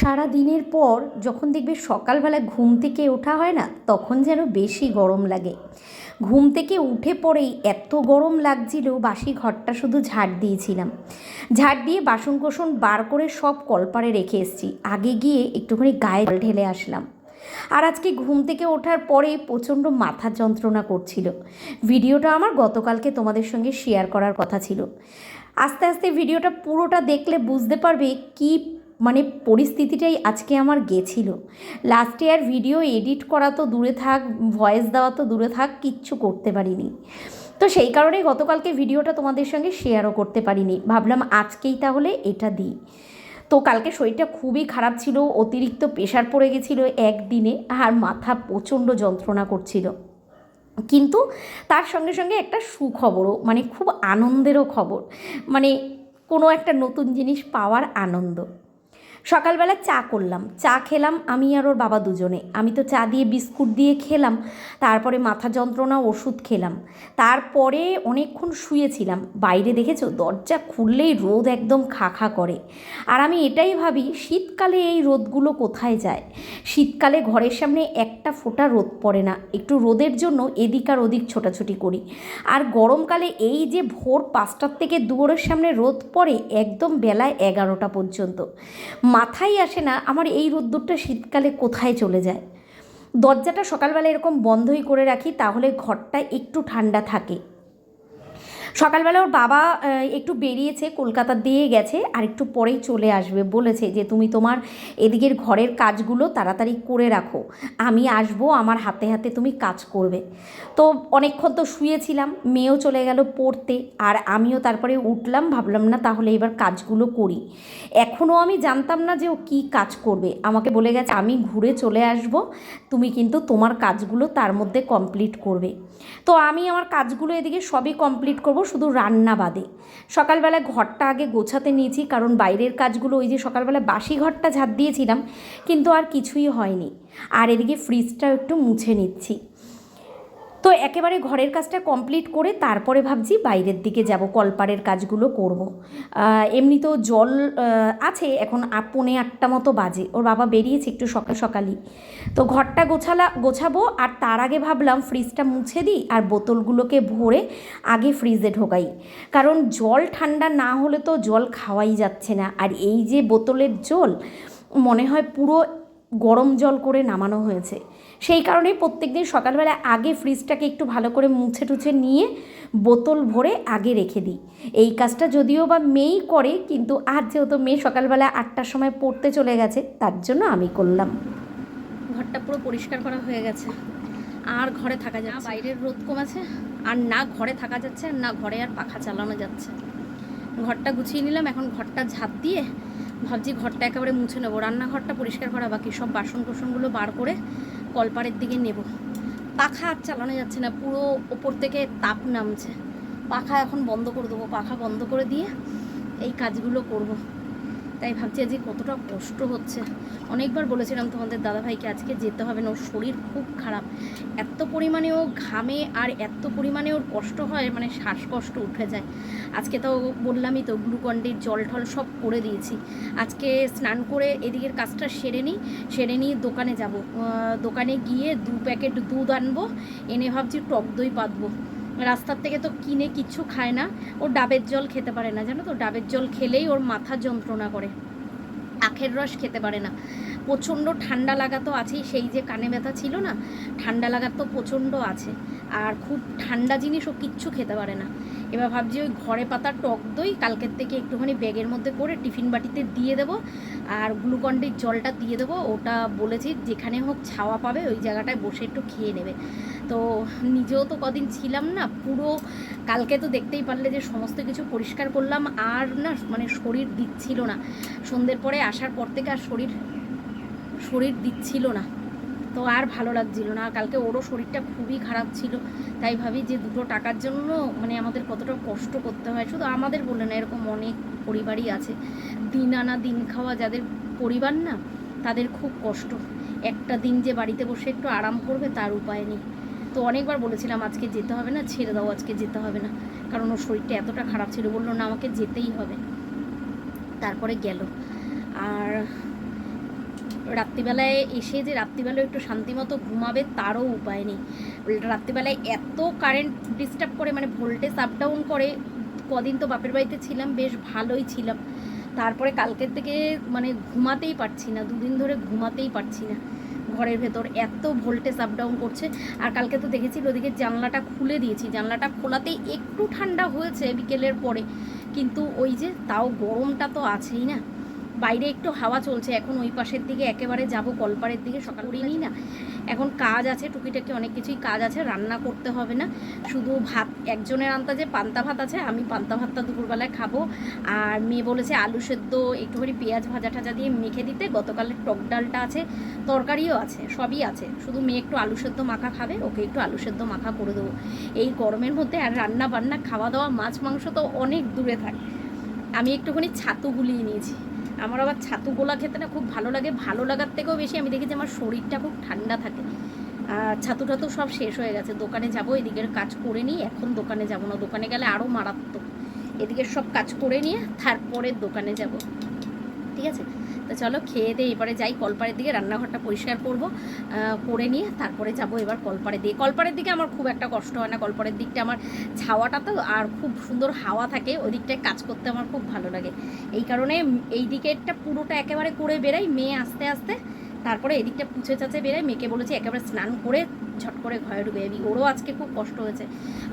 সারা দিনের পর যখন দেখবে সকালবেলা ঘুম থেকে ওঠা হয় না, তখন যেন বেশি গরম লাগে। ঘুম থেকে উঠে পরেই এত গরম লাগছিল, বাসি ঘরটা শুধু ঝাড় দিয়েছিলাম। ঝাড় দিয়ে বাসন কোসন বার করে সব কলপারে রেখে এসেছি। আগে গিয়ে একটুখানি গায়ে ঢেলে আসলাম। আর আজকে ঘুম থেকে ওঠার পরে প্রচণ্ড মাথা যন্ত্রণা করছিল। ভিডিওটা আমার গতকালকে তোমাদের সঙ্গে শেয়ার করার কথা ছিল। আস্তে আস্তে ভিডিওটা পুরোটা দেখলে বুঝতে পারবে কি মানে পরিস্থিতিটাই আজকে আমার গেছিল। লাস্ট ইয়ার ভিডিও এডিট করা তো দূরে থাক ভয়েস দেওয়া তো দূরে থাক, কিচ্ছু করতে পারিনি। তো সেই কারণেই গতকালকে ভিডিওটা তোমাদের সঙ্গে শেয়ারও করতে পারিনি। ভাবলাম আজকেই তাহলে এটা দিই। তো কালকে শরীরটা খুবই খারাপ ছিল, অতিরিক্ত প্রেশার পড়ে গেছিল একদিনে আর মাথা প্রচণ্ড যন্ত্রণা করছিল। কিন্তু তার সঙ্গে সঙ্গে একটা সুখবরও মানে খুব আনন্দেরও খবর। মানে কোনো একটা নতুন জিনিস পাওয়ার আনন্দ। সকালবেলা চা করলাম। চা খেলাম আমি আর ওর বাবা দুজনে। আমি তো চা দিয়ে বিস্কুট দিয়ে খেলাম, তারপরে মাথা যন্ত্রণা, ওষুধ খেলাম। তারপরে অনেকক্ষণ শুয়েছিলাম। বাইরে দেখেছ? দরজা খুললেই রোদ একদম খা খা করে। আর আমি এটাই ভাবি, শীতকালে এই রোদগুলো কোথায় যায়? শীতকালে ঘরের সামনে একটা ফোঁটা রোদ পড়ে না। একটু রোদের জন্য এদিক আর ওদিক ছোটাছুটি করি। আর গরমকালে এই যে ভোর পাঁচটার থেকে দুয়ারের সামনে রোদ পড়ে একদম বেলায় এগারোটা পর্যন্ত। মাথায় আসে না আমার এই রোদ্দুরটা শীতকালে কোথায় চলে যায়। দরজাটা সকালবেলা এরকম বন্ধই করে রাখি, তাহলে ঘরটা একটু ঠান্ডা থাকে। সকালবেলা ওর বাবা একটু বেরিয়েছে, কলকাতা দিয়ে গেছে, আর একটু পরেই চলে আসবে। বলেছে যে, তুমি তোমার এদিকের ঘরের কাজগুলো তাড়াতাড়ি করে রাখো। আমি আসব, আমার হাতে হাতে তুমি কাজ করবে। তো অনেকক্ষণ তো শুয়েছিলাম, মেয়েও চলে গেল পড়তে, আর আমিও তারপরে উঠলাম, ভাবলাম, না, তাহলে এবার কাজগুলো করি। এখনও আমি জানতাম না যে ও কী কাজ করবে। আমাকে বলে গেছে, আমি ঘুরে চলে আসব, তুমি কিন্তু তোমার কাজগুলো তার মধ্যে কমপ্লিট করবে। তো আমি আমার কাজগুলো এদিকে সবই কমপ্লিট করব। শুধু রান্না বাদে। সকালবেলা ঘরটা আগে গোছাতে নিয়েছি, কারণ বাইরের কাজগুলো ওই যে সকালবেলা বাসি ঘরটা ঝাঁপ দিয়েছিলাম, কিন্তু আর কিছুই হয়নি। আর এদিকে ফ্রিজটাও একটু মুছে নিচ্ছি। তো একেবারে ঘরের কাজটা কমপ্লিট করে তারপরে ভাবছি বাইরের দিকে যাব কলপারের কাজগুলো করব। আহ, এমনিতেও জল আছে এখন পৌনে আটটা মতো বাজে। ওর বাবা বেরিয়েছে একটু সকাল সকালই। তো ঘরটা গোছালা গোছাবো আর তার আগে ভাবলাম ফ্রিজটা মুছে দিই আর বোতলগুলোকে ভরে আগে ফ্রিজে ঢোকাই। কারণ জল ঠান্ডা না হলে তো জল খাওয়াই যাচ্ছে না। আর এই যে বোতলের জল মনে হয় পুরো গরম জল করে নামানো হয়েছে। সেই কারণেই প্রত্যেক দিন সকালবেলা আগে ফ্রিজটাকে একটু ভালো করে মুছে টুছে নিয়ে বোতল ভরে আগে রেখে দিই। এই কাজটা যদিও বা মেয়েই করে কিন্তু আর যেহেতু মেয়ে সকালবেলা আটটার সময় পড়তে চলে গেছে তার জন্য আমি করলাম। ঘরটা পুরো পরিষ্কার করা হয়ে গেছে। আর ঘরে থাকা যাচ্ছে বাইরের রোদ কমেছে আর না ঘরে থাকা যাচ্ছে আর না ঘরে আর পাখা চালানো যাচ্ছে। ঘরটা গুছিয়ে নিলাম এখন ঘরটা ঝাঁপ দিয়ে ভাবছি ঘরটা একেবারে মুছে নেব। রান্নাঘরটা পরিষ্কার করা বাকি সব বাসন কোসনগুলো বার করে কলপারের দিকে নেব। পাখা আর চালানো যাচ্ছে না, পুরো ওপর থেকে তাপ নামছে। পাখা এখন বন্ধ করে দেবো, পাখা বন্ধ করে দিয়ে এই কাজগুলো করব। তাই ভাবছি আজকে কতটা কষ্ট হচ্ছে। অনেকবার বলেছিলাম তোমাদের দাদাভাইকে, আজকে যেতে হবে না, ওর শরীর খুব খারাপ। এত পরিমাণে ও ঘামে আর এত পরিমাণে ওর কষ্ট হয় মানে শ্বাসকষ্ট উঠে যায়। আজকে তো বললামই তো, গ্লুকন্ডির জল টল সব করে দিয়েছি। আজকে স্নান করে এদিকের কাজটা সেরে নিই, সেরে নিয়ে দোকানে যাব। দোকানে গিয়ে দু প্যাকেট দুধ আনব, এনে ভাবছি টক দই পাতবো। রাস্তার থেকে তো কিনে কিচ্ছু খায় না, ও ডাবের জল খেতে পারে না, জানো তো? ডাবের জল খেলেই ওর মাথা যন্ত্রণা করে। আখের রস খেতে পারে না। প্রচণ্ড ঠান্ডা লাগা তো আছেই, সেই যে কানে ব্যথা ছিল না, ঠান্ডা লাগা তো প্রচণ্ড আছে। আর খুব ঠান্ডা জিনিস ও কিচ্ছু খেতে পারে না। এবার ভাবছি ওই ঘরে পাতা টক দই, কালকের থেকে একটুখানি ব্যাগের মধ্যে করে টিফিন বাটিতে দিয়ে দেবো। আর গ্লুকন্ডির জলটা দিয়ে দেবো, ওটা বলেছি যেখানে হোক ছাওয়া পাবে ওই জায়গাটায় বসে একটু খেয়ে নেবে। তো নিজেও তো কদিন ছিলাম না, পুরো কালকে তো দেখতেই পারলে যে সমস্ত কিছু পরিষ্কার করলাম, আর না মানে শরীর দিচ্ছিল না। সন্ধ্যের পরে আসার পর থেকে আর শরীর শরীর দিচ্ছিল না। তো আর ভালো লাগছিল না। কালকে ওরও শরীরটা খুবই খারাপ ছিল, তাই ভাবি যে দুটো টাকার জন্য মানে আমাদের কতটা কষ্ট করতে হয়। শুধু আমাদের বলে না, এরকম অনেক পরিবারই আছে। দিন আনা দিন খাওয়া যাদের পরিবার না, তাদের খুব কষ্ট। একটা দিন যে বাড়িতে বসে একটু আরাম করবে তার উপায় নেই। তো অনেকবার বলেছিলাম, আজকে যেতে হবে না, ছেড়ে দাও, আজকে যেতে হবে না। কারণ ওর শরীরটা এতটা খারাপ ছিল, বলল না, আমাকে যেতেই হবে। তারপরে গেল। আর রাত্রিবেলায় এসে যে রাত্রিবেলায় একটু শান্তিমতো ঘুমাবে তারও উপায় নেই। রাত্রিবেলায় এত কারেন্ট ডিস্টার্ব করে মানে ভোল্টেজ আপ ডাউন করে, কদিন তো বাপের বাড়িতে ছিলাম, বেশ ভালোই ছিলাম। তারপরে কালকের থেকে মানে ঘুমাতেই পারছি না, দুদিন ধরে ঘুমাতেই পারছি না ঘরের ভেতর। এত ভোল্টেজ আপ ডাউন করছে। আর কালকে তো দেখেছি ওদিকে জানলাটা খুলে দিয়েছি। জানলাটা খোলাতেই একটু ঠান্ডা হয়েছে বিকেলের পরে। কিন্তু ওই যে তাও গরমটা তো আছেই না। বাইরে একটু হাওয়া চলছে, এখন ওই পাশের দিকে একেবারে যাব, কলপাড়ের দিকে সকাল নিই না। এখন কাজ আছে, টুকিটাকি অনেক কিছুই কাজ আছে, রান্না করতে হবে না। শুধু ভাত, একজনের আন্তাজে পান্তা ভাত আছে, আমি পান্তা ভাতটা দুপুরবেলায় খাব। আর মেয়ে বলেছে আলু সেদ্ধ, একটুখানি পেঁয়াজ ভাজা টাজা দিয়ে মেখে দিতে, গতকালের টক ডালটা আছে, তরকারিও আছে, সবই আছে। শুধু মেয়ে একটু আলু সেদ্ধ মাখা খাবে, ওকে একটু আলু সেদ্ধ মাখা করে দেবো। এই গরমের মধ্যে আর রান্না বান্না খাওয়া দাওয়া, মাছ মাংস তো অনেক দূরে থাকে। আমি একটুখানি ছাতু গুলিয়ে নিয়েছি। আমার আবার ছাতু গোলা খেতে না খুব ভালো লাগে। ভালো লাগার থেকেও বেশি আমি দেখি যে আমার শরীরটা খুব ঠান্ডা থাকে। আর ছাতু টাতু সব শেষ হয়ে গেছে। দোকানে যাব, এদিকের কাজ করে নিই। এখন দোকানে যাব না। দোকানে গেলে আরও মারাত্মক। এদিকের সব কাজ করে নিয়ে তারপরে দোকানে যাব। ঠিক আছে? তো চলো খেয়ে দিয়ে এবারে যাই, কলপাড়ের দিকে রান্নাঘরটা পরিষ্কার করব করে নিয়ে তারপরে যাব এবার কলপাড়ের দিকে। কলপাড়ের দিকে আমার খুব একটা কষ্ট হয় না, কলপাড়ের দিকটা আমার ছাওয়াটা তো আর খুব সুন্দর হাওয়া থাকে, ওই দিকটায় কাজ করতে আমার খুব ভালো লাগে। এই কারণে এই দিকেরটা পুরোটা একেবারে করে বেরাই মেয়ে আস্তে আস্তে, তারপরে এদিকটা পুছে চাচে বেরাই মেয়েকে বলেছি একেবারে স্নান করে ঝট করে ঘরে ঢুকে যাবি। ওরও আজকে খুব কষ্ট হয়েছে।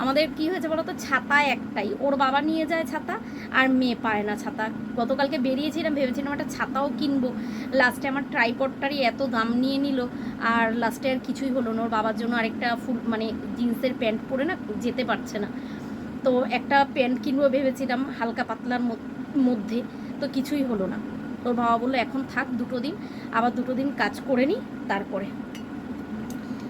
আমাদের কি হয়েছে বলো তো ছাতা একটাই। ওর বাবা নিয়ে যায় ছাতা, আর মেয়ে পায় না ছাতা। গতকালকে বেরিয়েছিলাম ভেবেছিলাম একটা ছাতাও কিনবো। লাস্টে আমার ট্রাইপডটারই এত দাম নিয়ে নিল, আর লাস্টে আর কিছুই হলো না। ওর বাবার জন্য আরেকটা ফুল মানে জিন্সের প্যান্ট পরে না যেতে পারছে না। তো একটা প্যান্ট কিনবো ভেবেছিলাম হালকা পাতলার মধ্যে। তো কিছুই হলো না। তোর বাবা বলল, এখন থাক দুটো দিন, আবার দুটো দিন কাজ করে নিই তারপরে।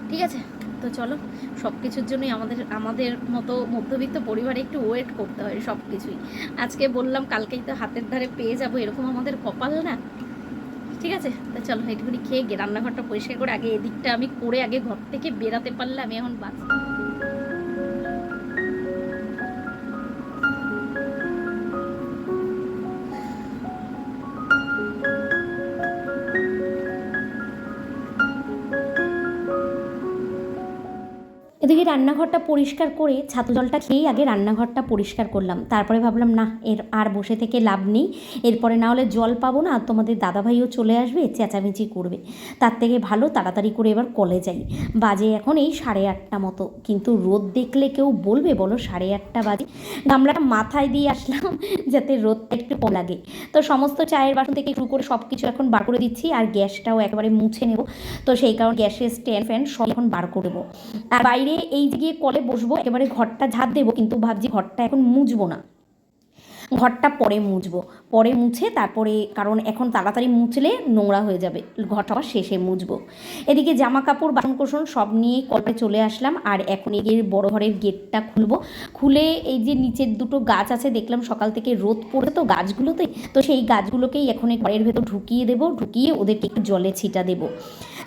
ঠিক আছে? তো চলো সব কিছুর জন্যই আমাদের আমাদের মতো মধ্যবিত্ত পরিবারে একটু ওয়েট করতে হয় সব কিছুই আজকে বললাম কালকেই তো হাতের ধারে পেয়ে যাব, এরকম আমাদের কপাল না। ঠিক আছে? তো চলো, একটুখানি খেয়ে গিয়ে রান্নাঘরটা পরিষ্কার করে আগে এদিকটা আমি করে আগে ঘর থেকে বেরাতে পারলে আমি এখন বাঁচতাম এদিকে রান্নাঘরটা পরিষ্কার করে ছাতু জলটা খেয়েই আগে রান্নাঘরটা পরিষ্কার করলাম। তারপরে ভাবলাম না এর আর বসে থেকে লাভ নেই। এরপরে না হলে জল পাবো না তোমাদের দাদাভাইও চলে আসবে, চেঁচামেচি করবে। তার থেকে ভালো তাড়াতাড়ি করে এবার কলে যাই। বাজে এখন এই সাড়ে আটটা মতো। কিন্তু রোদ দেখলে কেউ বলবে, বলো, সাড়ে আটটা বাজে? গামলাটা মাথায় দিয়ে আসলাম, যাতে রোদটা একটু কম লাগে। তো সমস্ত চায়ের বাসন থেকে শুরু করে সব কিছু এখন বার করে দিচ্ছি, আর গ্যাসটাও একেবারে মুছে নেব। তো সেই কারণে গ্যাসের স্ট্যান্ড ফ্যান সব এখন বার করে দেবো আর বাইরে এই গিয়ে কলে বসবো একেবারে ঘরটা ঝাঁপ দেবো কিন্তু ভাবছি ঘরটা এখন মুজবো না। ঘরটা পরে মুছবো। পরে মুছে তারপরে, কারণ এখন তাড়াতাড়ি মুছলে নোংরা হয়ে যাবে। ঘরটা শেষে মুছবো। এদিকে জামা কাপড় বাসনকোসন সব নিয়ে কলে চলে আসলাম আর এখন এগিয়ে বড় ঘরের গেটটা খুলবো। খুলে এই যে নিচের দুটো গাছ আছে, দেখলাম সকাল থেকে রোদ পড়ে তো গাছগুলোতে, তো সেই গাছগুলোকেই এখন ঘরের ভেতর ঢুকিয়ে দেবো। ঢুকিয়ে ওদেরকে একটু জলে ছিটা দেবো।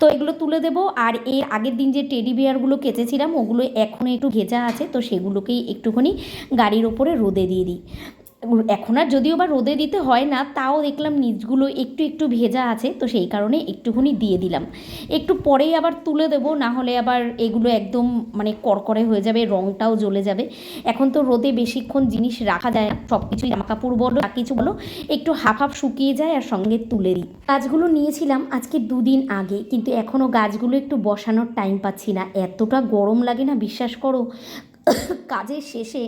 তো এগুলো তুলে দেবো আর এর আগের দিন যে টেডি বিয়ারগুলো কেচেছিলাম, ওগুলো এখনও একটু ভেজা আছে, তো সেগুলোকেই একটুখানি গাড়ির ওপরে রোদে দিয়ে দিই। এখন আর যদিও বা রোদে দিতে হয় না, তাও দেখলাম নিচগুলো একটু একটু ভেজা আছে, তো সেই কারণে একটুখানি দিয়ে দিলাম। একটু পরেই আবার তুলে দেব, না হলে আবার এগুলো একদম মানে করকরে হয়ে যাবে রঙটাও জ্বলে যাবে। এখন তো রোদে বেশিক্ষণ জিনিস রাখা যায় না সব কিছুই জামা কাপড় বলো, যা কিছু বলো, একটু হাফ হাফ শুকিয়ে যায় আর সঙ্গে তুলে দিই। গাছগুলো নিয়েছিলাম আজকে দুদিন আগে, কিন্তু এখনও গাছগুলো একটু বসানোর টাইম পাচ্ছি না, এতটা গরম লাগে না, বিশ্বাস করো। কাজের শেষে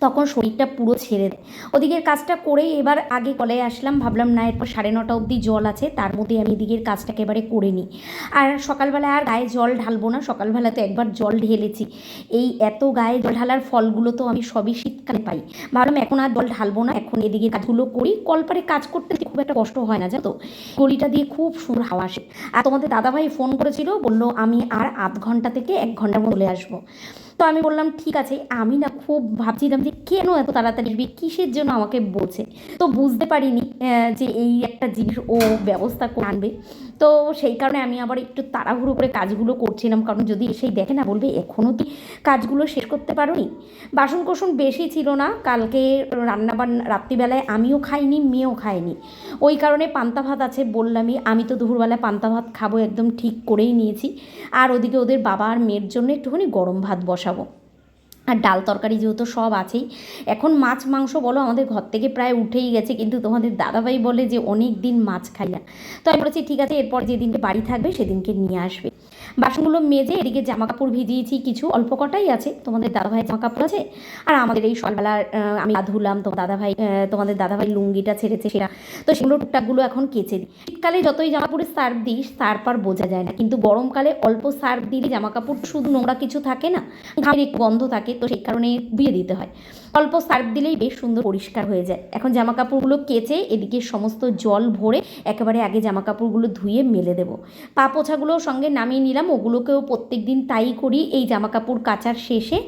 তখন শরীরটা পুরো ছেড়ে দেয়। ওদিকের কাজটা করেই এবার আগে কলে আসলাম, ভাবলাম না, এরপর সাড়ে নটা অবধি জল আছে, তার মধ্যে আমি এদিকের কাজটাকে এবারে করে নিই। আর সকালবেলা আর গায়ে জল ঢালবো না, সকালবেলা তো একবার জল ঢেলেছি। এই এত গায়ে জল ঢালার ফলগুলো তো আমি সবই শীতকালে পাই। ভাবলাম এখন আর জল ঢালবো না, এখন এদিকে কাজগুলো করি, কলপারে কাজ করতে খুব একটা কষ্ট হয় না, জানো গলিটা দিয়ে খুব সুন্দর হাওয়া আসে। আর তোমাদের দাদাভাই ফোন করেছিল, বলল আমি আর আধ ঘণ্টা থেকে এক ঘণ্টার মধ্যে চলে আসব। তো আমি বললাম, ঠিক আছে। আমি না খুব ভাবছিলাম যে কেন এত তাড়াতাড়ি আসবে? কিসের জন্য আমাকে বলছে? তো বুঝতে পারিনি যে এই একটা জিনিস ও ব্যবস্থা করে আনবে। তো সেই কারণে আমি আবার একটু তাড়াহুড়ো করে কাজগুলো করছিলাম। কারণ যদি এসেই দেখে না বলবে এখনও তুই কাজগুলো শেষ করতে পারোনি? বাসন কোসন বেশি ছিল না। কালকে রান্না বান্না রাত্রিবেলায় আমিও খাইনি, মেয়েও খাইনি ওই কারণে পান্তা ভাত আছে বললামই। আমি তো দুপুরবেলায় পান্তা ভাত খাব, একদম ঠিক করেই নিয়েছি। আর ওদিকে ওদের বাবা আর মেয়ের জন্য একটুখানি গরম ভাত বসাবো। আর ডাল তরকারি যেহেতু সব আছেই, এখন মাছ, মাংস বলো আমাদের ঘর থেকে প্রায় উঠেই গেছে, কিন্তু তোমাদের দাদাভাই বলে যে অনেক দিন মাছ খাইয়া তো আমি বলেছি, ঠিক আছে, এরপর যেদিনকে বাড়ি থাকবে সেদিনকে নিয়ে আসবে। বাসনগুলো মেজে এদিকে জামা কাপড় ভিজিয়েছি, কিছু অল্প কটাই আছে, তোমাদের দাদাভাই জামা কাপড় আছে। আর আমাদের এই সকালবেলা আমি ধুলাম তো দাদাভাই তোমাদের দাদাভাই লুঙ্গিটা ছেড়েছে সেটা। তো সেগুলো টুকটাকগুলো এখন কেচে দিই। শীতকালে যতই জামা কাপড়ে সার্ফ দিস তারপর বোঝা যায় না। কিন্তু গরমকালে অল্প সার্ফ দিলে জামা কাপড় শুধু নোংরা কিছু থাকে না, ঘামের গন্ধ থাকে, তো সেই কারণে ধুয়ে দিতে হয়। অল্প সার্ফ দিলেই বেশ সুন্দর পরিষ্কার হয়ে যায়। এখন জামা কাপড়গুলো কেচে এদিকে সমস্ত জল ভরে একেবারে আগে জামা কাপড়গুলো ধুয়ে মেলে দেবো। পা পোছাগুলো সঙ্গে নামিয়ে নিলাম, ওগুলোকেও প্রত্যেক দিন তাই করি। এই জামা কাপড় কাচার শেষে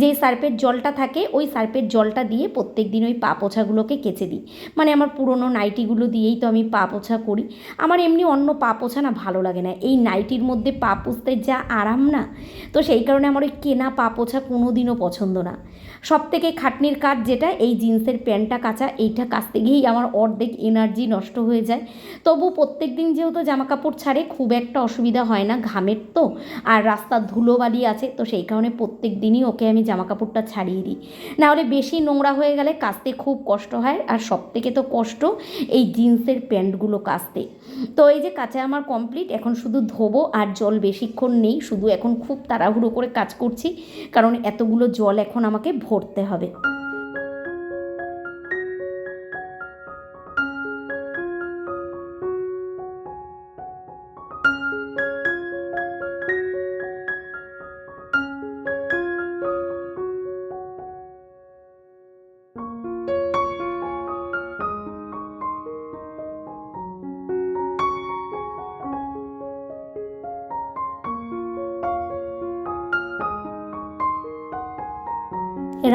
যে সার্ফের জলটা থাকে, ওই সার্ফের জলটা দিয়ে প্রত্যেক দিন ওই পা পোছাগুলোকে কেচে দিই। মানে আমার পুরনো নাইটিগুলো দিয়েই তো আমি পা পোছা করি। আমার এমনি অন্য পা পোছা না ভালো লাগে না। এই নাইটির মধ্যে পা পুছতে যা আরাম না, তো সেই কারণে আমার ওই কেনা পা পোছা কোনো দিনও পছন্দ না। সব থেকে খাটনির কাজ যেটা, এই জিন্সের প্যান্টটা কাচা, এইটা কাচতে গিয়েই আমার অর্ধেক এনার্জি নষ্ট হয়ে যায়। তবু প্রত্যেক দিন যেহেতু জামা কাপড় ছাড়ে, খুব একটা অসুবিধা হয় না ঘামের তো, আর রাস্তার ধুলোবালি আছে, তো সেই কারণে প্রত্যেক দিনই ওকে আমি জামা কাপড়টা ছাড়িয়ে দিই। নাহলে বেশি নোংরা হয়ে গেলে কাচতে খুব কষ্ট হয়, আর সব থেকে তো কষ্ট এই জিন্সের প্যান্টগুলো কাচতে। তো এই যে কাঁচা আমার কমপ্লিট এখন শুধু ধোবো আর জল বেশিক্ষণ নেই, শুধু এখন খুব তাড়াহুড়ো করে কাজ করছি, কারণ এতগুলো জল এখন আমাকে ভরতে হবে।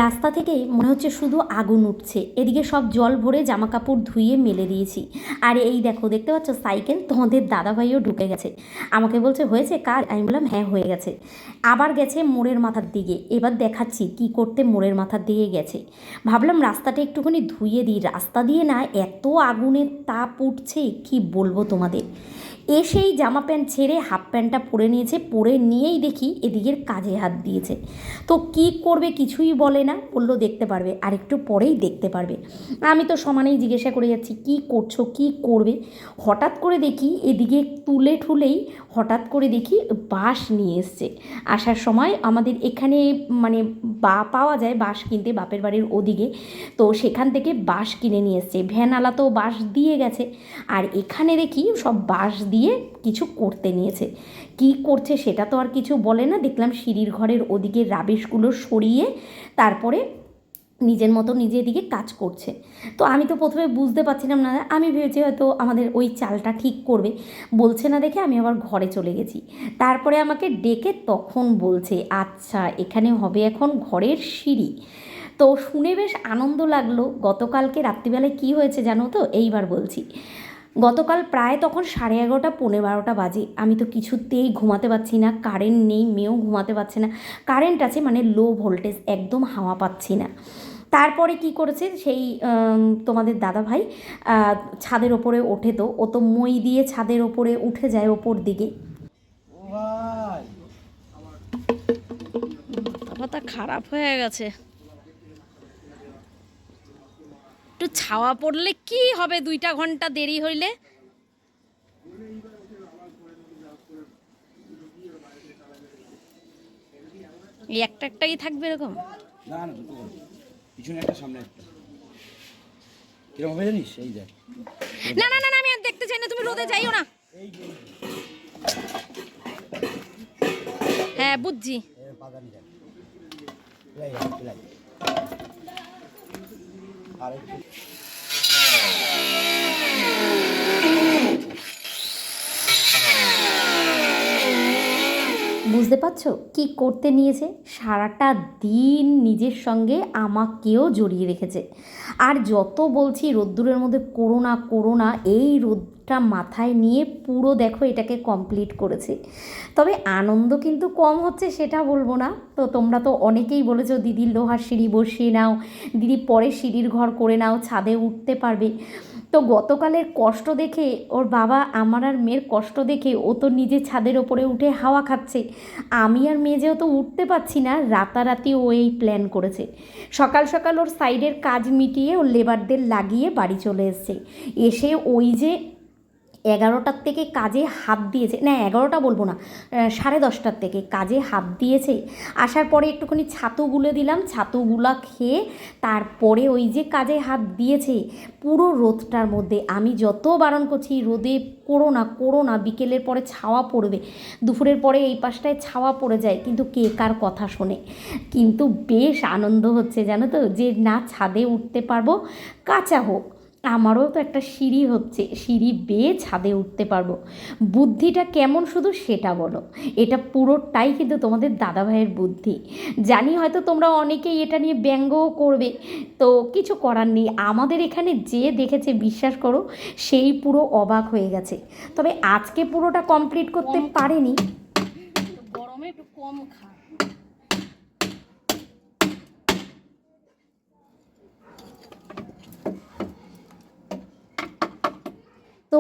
রাস্তা থেকে মনে হচ্ছে শুধু আগুন উঠছে। এদিকে সব জল ভরে জামা কাপড় ধুয়ে মেলে দিয়েছি। আর এই দেখো, দেখতে পাচ্ছ সাইকেল? তোমাদের দাদাভাইও ঢুকে গেছে। আমাকে বলছে, হয়েছে কাজ? আমি বললাম হ্যাঁ হয়ে গেছে। আবার গেছে মোড়ের মাথার দিকে। এবার দেখাচ্ছি কি করতে মোড়ের মাথার দিকে গেছে। ভাবলাম, রাস্তাটা একটুখানি ধুয়ে দিই। রাস্তা দিয়ে না এত আগুনের তাপ উঠছে, কি বলব তোমাদের? এসেই জামা প্যান্ট ছেড়ে হাফ প্যান্টটা পরে নিয়েছে, পরে নিয়েই দেখি এদিকের কাজে হাত দিয়েছে। তো কি করবে কিছুই বলে না, বলল দেখতে পারবে, আর একটু পরেই দেখতে পারবে। আমি তো সমানেই জিজ্ঞাসা করে যাচ্ছি, কি করছ, কি করবে? হঠাৎ করে দেখি এদিকে তুলে ঠুলেই হঠাৎ করে দেখি বাঁশ নিয়ে এসছে। আসার সময় আমাদের এখানে মানে বা পাওয়া যায় বাঁশ কিনতে বাপের বাড়ির ওদিকে। তো সেখান থেকে বাঁশ কিনে নিয়ে এসছে। ভ্যানওয়ালা তো বাঁশ দিয়ে গেছে। আর এখানে দেখি সব বাঁশ দিয়ে কিছু করতে নিয়েছে। কি করছে সেটা তো আর কিছু বলে না। দেখলাম সিঁড়ির ঘরের ওদিকে রাবিশগুলো সরিয়ে তারপরে নিজের মতো নিজের দিকে কাজ করছে। তো আমি তো প্রথমে বুঝতে পারছিলাম না, আমি ভেবেছি হয়তো আমাদের ওই চালটা ঠিক করবে। বলছে না দেখে আমি আবার ঘরে চলে গেছি। তারপরে আমাকে ডেকে তখন বলছে আচ্ছা এখানে হবে এখন ঘরের সিঁড়ি। তো শুনে বেশ আনন্দ লাগল। গতকালকে রাত্রিবেলায় কি হয়েছে জানো তো? এইবার বলছি। গতকাল প্রায় তখন সাড়ে এগারোটা পনেরো বারোটা বাজে। আমি তো কিছুতেই ঘুমাতে পারছি না কারেন্ট নেই মেয়েও ঘুমাতে পারছে না। কারেন্ট আছে মানে লো ভোল্টেজ একদম হাওয়া পাচ্ছি না। তারপরে কি করেছে সেই তোমাদের দাদা ভাই ছাদের ওপরে ওঠে তো ও তো মই দিয়ে ছাদের ওপরে উঠে যায় ওপর দিকে। পাতা খারাপ হয়ে গেছে। একটু ছাওয়া পড়লে কি হবে? দুইটা ঘণ্টা দেরি হইলে? এই একটা একটাই থাকবে এরকম? না না দুটো পিছনে একটা সামনে একটা। কীরকম হবে জানিস? এই দেখ। না না না আমি আর দেখতে চাই না তুমি রোদে যাইও না। হ্যাঁ বুঝছি। বাগানি চলাই বুঝতে পারছ কি করতে নিয়েছে? সারাটা দিন নিজের সঙ্গে আমাকেও জড়িয়ে রেখেছে। আর যত বলছি রোদ্দুরের মধ্যে করোনা করোনা, এই রোদটা মাথায় নিয়ে পুরো দেখো এটাকে কমপ্লিট করেছে। তবে আনন্দ কিন্তু কম হচ্ছে সেটা বলব না। তো তোমরা তো অনেকেই বলেছ, দিদি লোহার সিঁড়ি বসিয়ে নাও, দিদি পরে সিঁড়ির ঘর করে নাও, ছাদে উঠতে পারবে। তো গতকালের কষ্ট দেখে ওর বাবা আমার আর মেয়ের কষ্ট দেখে ও তো নিজে ছাদের ওপরে উঠে হাওয়া খাচ্ছে। আমি আর মেয়ে যেহেতু উঠতে পারছি না, রাতারাতি ও এই প্ল্যান করেছে। সকাল সকাল ওর সাইডের কাজ মিটিয়ে ওর লেবারদের লাগিয়ে বাড়ি চলে এসছে। এসে ওই যে এগারোটার থেকে কাজে হাত দিয়েছে, না এগারোটা বলব না সাড়ে দশটার থেকে কাজে হাত দিয়েছে। আসার পরে একটুখানি ছাতু গুলে দিলাম ছাতুগুলা খেয়ে তারপরে ওই যে কাজে হাত দিয়েছে, পুরো রোদটার মধ্যে আমি যত বারণ করছি, রোদে করো না করো না, বিকেলের পরে ছাওয়া পড়বে, দুপুরের পরে এই পাশটায় ছাওয়া পড়ে যায়, কিন্তু কে কার কথা শোনে। কিন্তু বেশ আনন্দ হচ্ছে জানো তো, যে না ছাদে উঠতে পারব, কাঁচা হোক। আমারও তো একটা সিঁড়ি হচ্ছে সিঁড়ি বেয়ে ছাদে উঠতে পারব। বুদ্ধিটা কেমন শুধু সেটা বলো। এটা পুরোটাই কিন্তু তোমাদের দাদাভাইয়ের বুদ্ধি। জানি হয়তো তোমরা অনেকেই এটা নিয়ে ব্যঙ্গও করবে তো কিছু করার নেই। আমাদের এখানে যে দেখেছে বিশ্বাস করো সেই পুরো অবাক হয়ে গেছে। তবে আজকে পুরোটা কমপ্লিট করতে পারেনি। গরমে একটু কম খা তো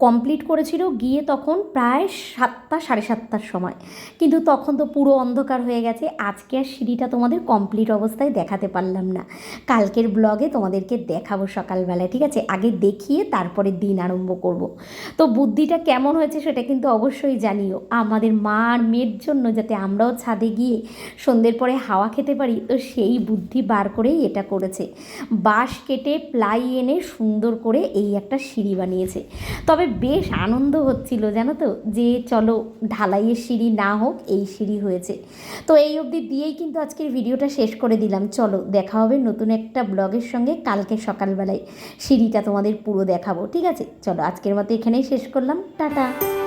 কমপ্লিট করেছিল গিয়ে তখন প্রায় সাতটা, সাড়ে সাতটার সময়। কিন্তু তখন তো পুরো অন্ধকার হয়ে গেছে, আজকে আর সিঁড়িটা তোমাদের কমপ্লিট অবস্থায় দেখাতে পারলাম না। কালকের ব্লগে তোমাদেরকে দেখাবো সকালবেলায়, ঠিক আছে? আগে দেখিয়ে তারপরে দিন আরম্ভ করব। তো বুদ্ধিটা কেমন হয়েছে সেটা কিন্তু অবশ্যই জানিও। আমাদের মা আর মেয়ের জন্য যাতে আমরাও ছাদে গিয়ে সন্ধ্যের পরে হাওয়া খেতে পারি, তো সেই বুদ্ধি বার করেই এটা করেছে। বাঁশ কেটে প্লাই এনে সুন্দর করে এই একটা সিঁড়ি বানিয়েছে। তবে বেশ আনন্দ হচ্ছিল, জানো তো? যে চলো ঢালাইয়ের সিঁড়ি না হোক, এই সিঁড়ি হয়েছে। তো এই অবধি দিয়েই কিন্তু আজকের ভিডিওটা শেষ করে দিলাম। চলো, দেখা হবে নতুন একটা ব্লগের সঙ্গে কালকে সকালবেলায়। সিঁড়িটা তোমাদের পুরো দেখাবো, ঠিক আছে? চলো, আজকের মতো এখানেই শেষ করলাম। টাটা!